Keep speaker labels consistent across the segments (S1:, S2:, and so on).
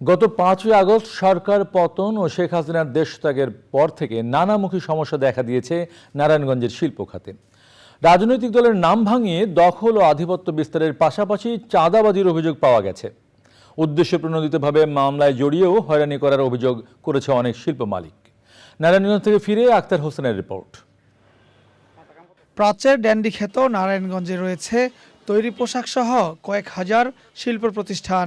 S1: গত পাঁচই আগস্ট সরকার পতন ও শেখ হাসিনার দেশত্যাগের পর থেকে নানামুখী সমস্যা দেখা দিয়েছে নারায়ণগঞ্জের শিল্প খাতে। রাজনৈতিক দলের নাম ভাঙিয়ে দখল ও আধিপত্য বিস্তারের পাশাপাশি চাঁদাবাজির অভিযোগ পাওয়া গেছে। উদ্দেশ্য প্রণোদিতভাবে মামলায় জড়িয়েও হয়রানি করার অভিযোগ করেছে অনেক শিল্প মালিক। নারায়ণগঞ্জ থেকে ফিরে আক্তার হোসেনের রিপোর্ট।
S2: প্রাচ্যের ড্যান্ডি খ্যাত নারায়ণগঞ্জে রয়েছে। তৈরি পোশাক সহ কয়েক হাজার শিল্প প্রতিষ্ঠান।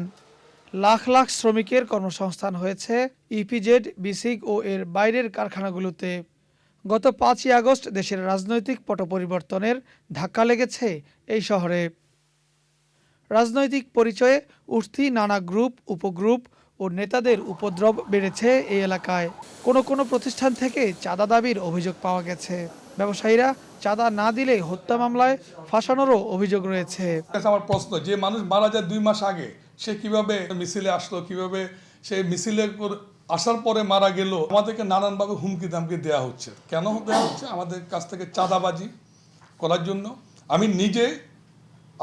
S2: লাখ লাখ শ্রমিকের কর্মসংস্থান হয়েছে ইপিজেড বিসিক ও এর বাইরের কারখানাগুলোতে। গত পাঁচই আগস্ট দেশের রাজনৈতিক পট পরিবর্তনের ধাক্কা লেগেছে এই শহরে। রাজনৈতিক পরিচয়ে উঠতি নানা গ্রুপ, উপগ্রুপ ও নেতাদের উপদ্রব বেড়েছে এই এলাকায়। কোনো কোনো প্রতিষ্ঠান থেকে চাঁদা দাবির অভিযোগ পাওয়া গেছে। ব্যবসায়ীরা চাঁদা না দিলে হত্যা মামলায় ফাঁসানোরও অভিযোগ রয়েছে।
S3: আমার প্রশ্ন, যে মানুষ মারা যায় দুই মাস আগে, সে কীভাবে মিছিলে আসলো, কীভাবে সে মিছিলে আসার পরে মারা গেল, আমাদেরকে নানানভাবে হুমকি দামকি দেওয়া হচ্ছে। কেন দেওয়া হচ্ছে? আমাদের কাছ থেকে চাঁদাবাজি করার জন্য। আমি নিজে,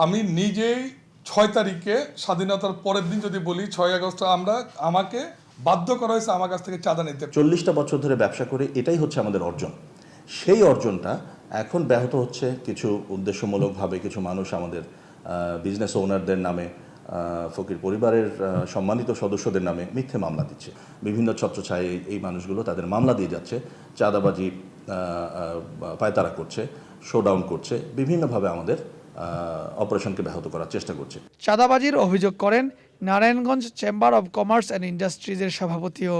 S3: আমি নিজেই ছয় তারিখে স্বাধীনতার পরের দিন যদি বলি, ছয় আগস্ট আমরা আমাকে বাধ্য করা হয়েছে আমার কাছ থেকে চাঁদা নিতে।
S4: চল্লিশটা বছর ধরে ব্যবসা করে এটাই হচ্ছে আমাদের অর্জন। সেই অর্জনটা এখন ব্যাহত হচ্ছে কিছু উদ্দেশ্যমূলকভাবে কিছু মানুষ আমাদের বিজনেস ওনারদের নামে ফকির পরিবারের সম্মানিত সদস্যদের নামে মিথ্যে মামলা দিচ্ছে। বিভিন্ন ছত্রছায় এই- এই মানুষগুলো তাদের মামলা দিয়ে যাচ্ছে, চাঁদাবাজি পায়তারা করছে শোডাউন করছে, বিভিন্নভাবে আমাদের অপারেশনকে ব্যাহত করার চেষ্টা করছে।
S2: চাঁদাবাজির অভিযোগ করেন Narayanganj chamber of commerce and ইন্ডাস্ট্রিজের সভাপতিও।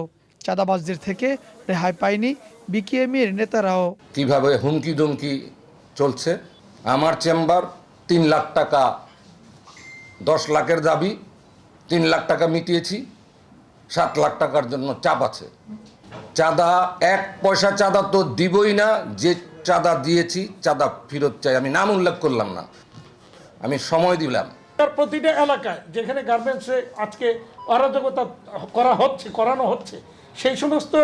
S2: চাঁদাবাজদের থেকে রেহাই পায়নি বিকেএমইর নেতারাও।
S5: কীভাবে হুমকি দুমকি চলছে? আমার চেম্বার তিন লাখ টাকা দশ লাখের দাবি তিন লাখ টাকা মিটিয়েছি সাত লাখ টাকার জন্য চাপ আছে। চাঁদা এক পয়সা চাঁদা তো দিবই না যে চাঁদা দিয়েছি চাঁদা ফেরত চাই। আমি নাম উল্লেখ করলাম না। আমি সময় দিলাম।
S6: তার প্রতিটা এলাকায় যেখানে গার্মেন্টসে আজকে অরাজকতা করা হচ্ছে করানো হচ্ছে সেই সমস্ত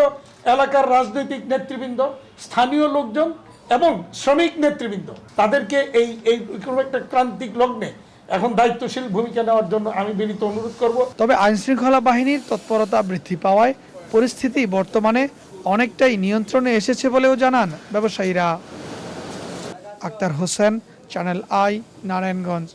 S6: এলাকার রাজনৈতিক নেতৃবৃন্দ স্থানীয় লোকজন এবং শ্রমিক নেতৃবৃন্দ তাদেরকে এই এই কোনো একটা ক্রান্তিক লগ্নে এখন দায়িত্বশীল ভূমিকা নেওয়ার জন্য আমি বিনীত অনুরোধ করব।
S2: তবে আইনশৃঙ্খলা বাহিনীর তৎপরতা বৃদ্ধি পাওয়ায় পরিস্থিতি বর্তমানে অনেকটাই নিয়ন্ত্রণে এসেছে বলেও জানান ব্যবসায়ীরা। Akhtar Hossain channel I Narayanganj